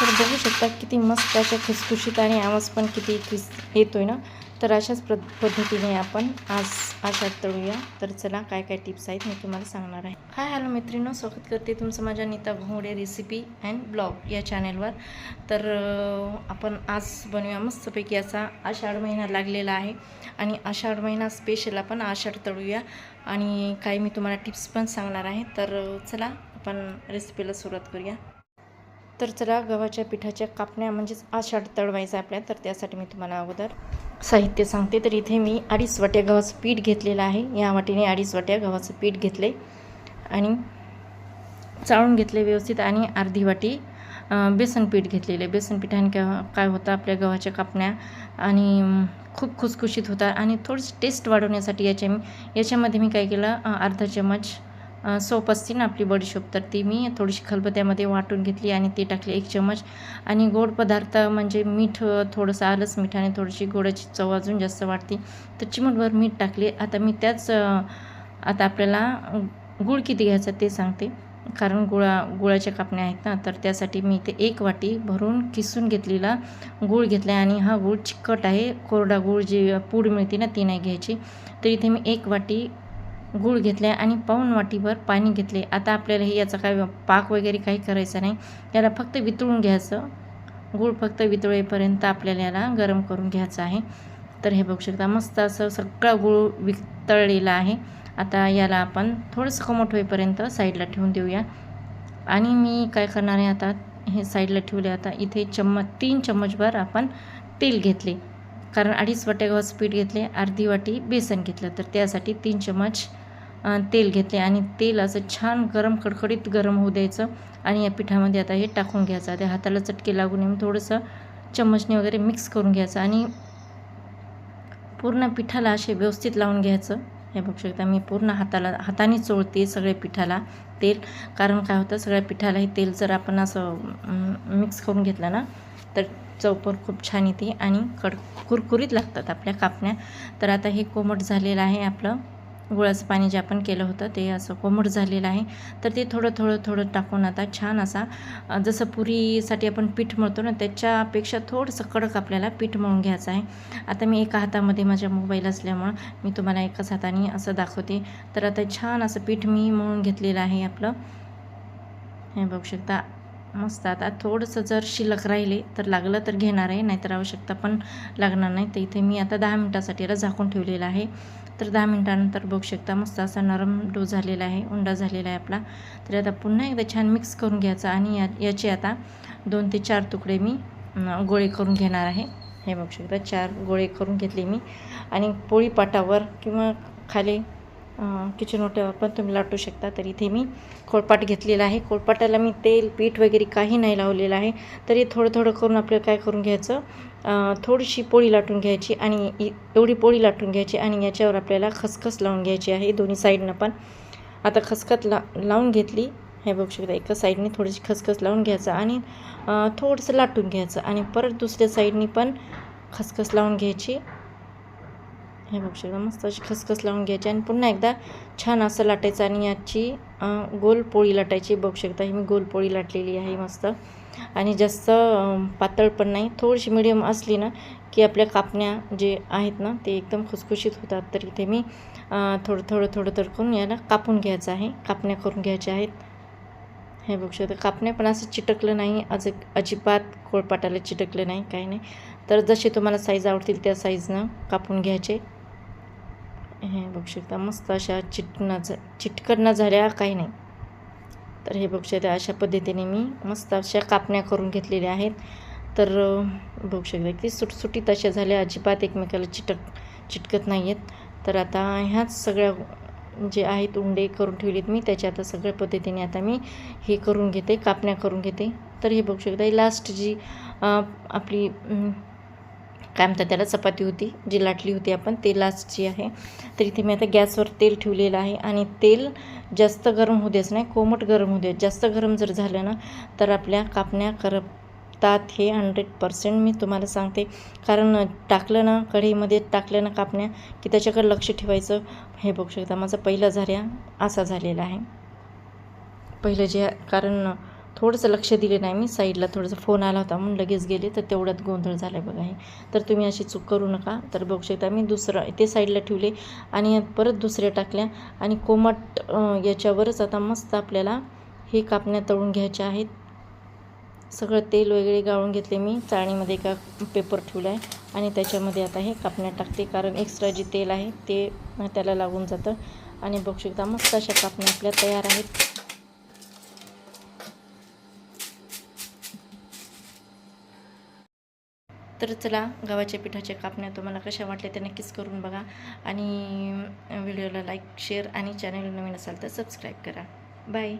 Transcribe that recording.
तर बघू शकता किती मस्त अशा खुसखुशीत आणि आवाज पण किती क्रिस येतोय ना? तर अशाच प्र पद्धतीने आपण आज आशात तळूया. तर चला काय काय टिप्स आहेत मी तुम्हाला सांगणार आहे. हाय हॅलो मैत्रिणो स्वागत करते तुमचं माझ्या Neeta Ghongade recipe and blog या चॅनेलवर तर आपण आज बनवूया मस्तपैकी असा आषाढ महिना लागलेला आहे. आणि आषाढ महिना स्पेशल आपण आषाढ तळूया. आणि काही मी तुम्हाला टिप्स पण सांगणार आहे. तर चला आपण रेसिपीला सुरुवात करूया. तर चला गव्हाच्या पिठाच्या कापण्या म्हणजेच आषाढ तळवायचं आपल्या तर त्यासाठी मी तुम्हाला अगोदर साहित्य सांगते. तर इथे मी अडीच वाट्या गव्हाचं पीठ घेतलेलं आहे. या वाटीने अडीच वाट्या गव्हाचं पीठ घेतले आणि चाळून घेतले व्यवस्थित आणि अर्धी वाटी बेसन पीठ घेतलेले बेसन पिठाने का काय होतं आपल्या गव्हाच्या कापण्या आणि खूप खुसखुशीत होतात आणि थोडीशी टेस्ट वाढवण्यासाठी याच्या मी याच्यामध्ये मी काय केलं अर्धा चमच सोप असते ना आपली बडीशोप तर ती मी थोडीशी खलबत्यामध्ये वाटून घेतली आणि ती टाकली एक चमच आणि गोड पदार्थ म्हणजे मीठ थोडंसं आलंच मिठाने थोडीशी गोडाची चव अजून जास्त वाटते तर चिमटभर मीठ टाकले. आता मी त्याच आता आपल्याला गूळ किती घ्यायचा ते सांगते. कारण गुळा गुळाच्या कापण्या आहेत ना तर त्यासाठी मी इथे एक वाटी भरून किसून घेतलेला गूळ घेतला आणि हा गूळ चिकट आहे. कोरडा गूळ जी पूड मिळते ना ती नाही घ्यायची. तर इथे मी एक वाटी गूळ घेतला आणि पाऊण वाटीभर पाणी घेतले आता आपल्याला हे याचा काय पाक वगैरे काही करायचं नाही. याला फक्त वितळून घ्यायचं. गूळ फक्त वितळेपर्यंत आपल्याला याला गरम करून घ्यायचं आहे. तर हे बघू शकता मस्त असं सगळं गूळ वितळलेला आहे. आता याला आपण थोडंसं कमोट होईपर्यंत साईडला ठेवून देऊया. आणि मी काय करणार आहे आता हे साईडला ठेवले आता. इथे चम्मच तीन चम्मचभर आपण तेल घेतले. कारण अडीच वाट्या गव्हाचं पीठ घेतले अर्धी वाटी बेसन घेतलं. तर त्यासाठी तीन चम्मच तेल घेतले आणि तेल असं छान गरम कडकडीत गरम होऊ द्यायचं आणि या पिठामध्ये आता हे टाकून घ्यायचं. आता हाताला चटके लागू नये थोडंसं चम्मचने वगैरे मिक्स करून घ्यायचं आणि पूर्ण पिठाला असे व्यवस्थित लावून घ्यायचं. हे बघू शकता मी पूर्ण हाताला हाताने चोळते सगळ्या पिठाला तेल. कारण काय होतं सगळ्या पिठाला हे तेल जर आपण असं मिक्स करून घेतलं ना तर चौपर खूप छान येते आणि कड कुरकुरीत लागतात आपल्या कापण्या. तर आता हे कोमट झालेलं आहे आपलं. गुळाचं पाणी जे आपण केलं होतं ते असं कोमट झालेलं आहे. तर ते थोडं थोडं थोडं टाकून आता छान असा जसं पुरीसाठी आपण पीठ मळतो ना त्याच्यापेक्षा थोडंसं कडक आपल्याला पीठ मळून घ्यायचं आहे. आता मी एका हातामध्ये माझ्या मोबाईल असल्यामुळं मी तुम्हाला एकाच हाताने असं दाखवते. तर आता छान असं पीठ मी मळून घेतलेलं आहे आपलं. हे बघू शकता. मस्त. आता थोडंसं जर शिल्लक राहिले तर लागलं तर घेणार आहे नाहीतर आवश्यकता पण लागणार नाही. तर इथे मी आता दहा मिनटासाठी याला झाकून ठेवलेलं आहे. तर दहा मिनटानंतर बघू शकता मस्त असा नरम डो झालेला आहे उंडा झालेला आहे आपला. तर आता पुन्हा एकदा छान मिक्स करून घ्यायचा आणि या याचे आता दोन ते चार तुकडे मी गोळे करून घेणार आहे. हे बघू शकता चार गोळे करून घेतले मी. आणि पोळी पाटावर किंवा खाली किचन ओट्यावर पण तुम्ही लाटू शकता. तर इथे मी कोळपाट घेतलेला आहे. कोळपाटाला मी तेल पीठ वगैरे काही नाही लावलेलं आहे. तरी थोडं थोडं करून आपल्याला काय करून घ्यायचं? थोडीशी पोळी लाटून घ्यायची आणि इ- एवढी पोळी लाटून घ्यायची आणि याच्यावर आपल्याला खसखस लावून घ्यायची आहे. दोन्ही साईडनं पण. आता खसखस ला लावून घेतली. हे बघू शकता एका साईडने थोडीशी खसखस लावून घ्यायचं आणि थोडंसं लाटून घ्यायचं आणि परत दुसऱ्या साईडनी पण खसखस लावून घ्यायची. हे बघ शकता मस्त अशी खसखस लावून घ्यायची आणि पुन्हा एकदा छान असं लाटायचं आणि याची गोल पोळी लाटायची. बघू शकता ही मी गोल पोळी लाटलेली आहे मस्त. आणि जास्त पातळ पण नाही थोडीशी मिडियम असली ना की आपल्या कापण्या जे आहेत ना ते एकदम खुसखुशीत होतात. तर इथे मी थोडं थोडं थोडं तर करून याला कापून घ्यायचं आहे कापण्या करून घ्यायच्या आहेत. हे बघू शकता कापण्या पण असं चिटकलं नाही अज अजिबात कोळपाटाला चिटकलं नाही काही नाही. तर जसे तुम्हाला साईज आवडतील त्या साईजनं कापून घ्यायचे. हे बघू शकता मस्त अशा चिटणं चिटकट चिटकणं झाल्या काही नाही. तर हे बघू शकता अशा पद्धतीने मी मस्त अशा कापण्या करून घेतलेल्या आहेत. तर बघू शकता की सुटसुटीत अशा झाल्या अजिबात एकमेकाला चिटक चिटकत नाही आहेत तर आता ह्याच सगळ्या जे आहेत उंडे करून ठेवलेत मी त्याच्या आता सगळ्या पद्धतीने आता मी हे करून घेते कापण्या करून घेते. तर हे बघू शकता लास्ट जी आपली काय म्हणतात त्याला? चपाती होती जी लाटली होती आपण ते लास्टची आहे. तर इथे मी आता गॅसवर तेल ठेवलेलं आहे आणि तेल जास्त गरम होऊ द्यायचं नाही कोमट गरम होऊ द्या. जास्त गरम जर झालं ना तर आपल्या कापण्या करपतात हे हंड्रेड पर्सेंट मी तुम्हाला सांगते. कारण टाकलं ना कढईमध्ये टाकलं ना कापण्या की त्याच्याकडे लक्ष ठेवायचं. हे बघू शकता माझा पहिला झाऱ्या असा झालेला आहे. पहिलं जे कारण थोडंसं लक्ष दिले नाही मी. साईडला थोडंसं फोन आला होता म्हणून लगेच गेले. तर तेवढ्यात गोंधळ झाला आहे बघा हे. तर तुम्ही अशी चूक करू नका. तर बघू शकता मी दुसरं ते साईडला ठेवले आणि परत दुसऱ्या टाकल्या. आणि कोमट याच्यावरच आता मस्त आपल्याला हे कापण्या तळून घ्यायच्या आहेत. सगळं तेल वगैरे गाळून घेतले मी. चाळणीमध्ये एका पेपर ठेवला आहे आणि त्याच्यामध्ये आता हे कापण्या टाकते. कारण एक्स्ट्रा जे तेल आहे ते त्याला लागून जातं. आणि बघू शकता मस्त अशा कापण्या आपल्या तयार आहेत. तर चला गव्हाच्या पिठाच्या कापण्या तुम्हाला कशा वाटल्या ते नक्कीच करून बघा. आणि व्हिडिओला लाईक शेअर आणि चॅनल नवीन असाल तर सबस्क्राईब करा. बाय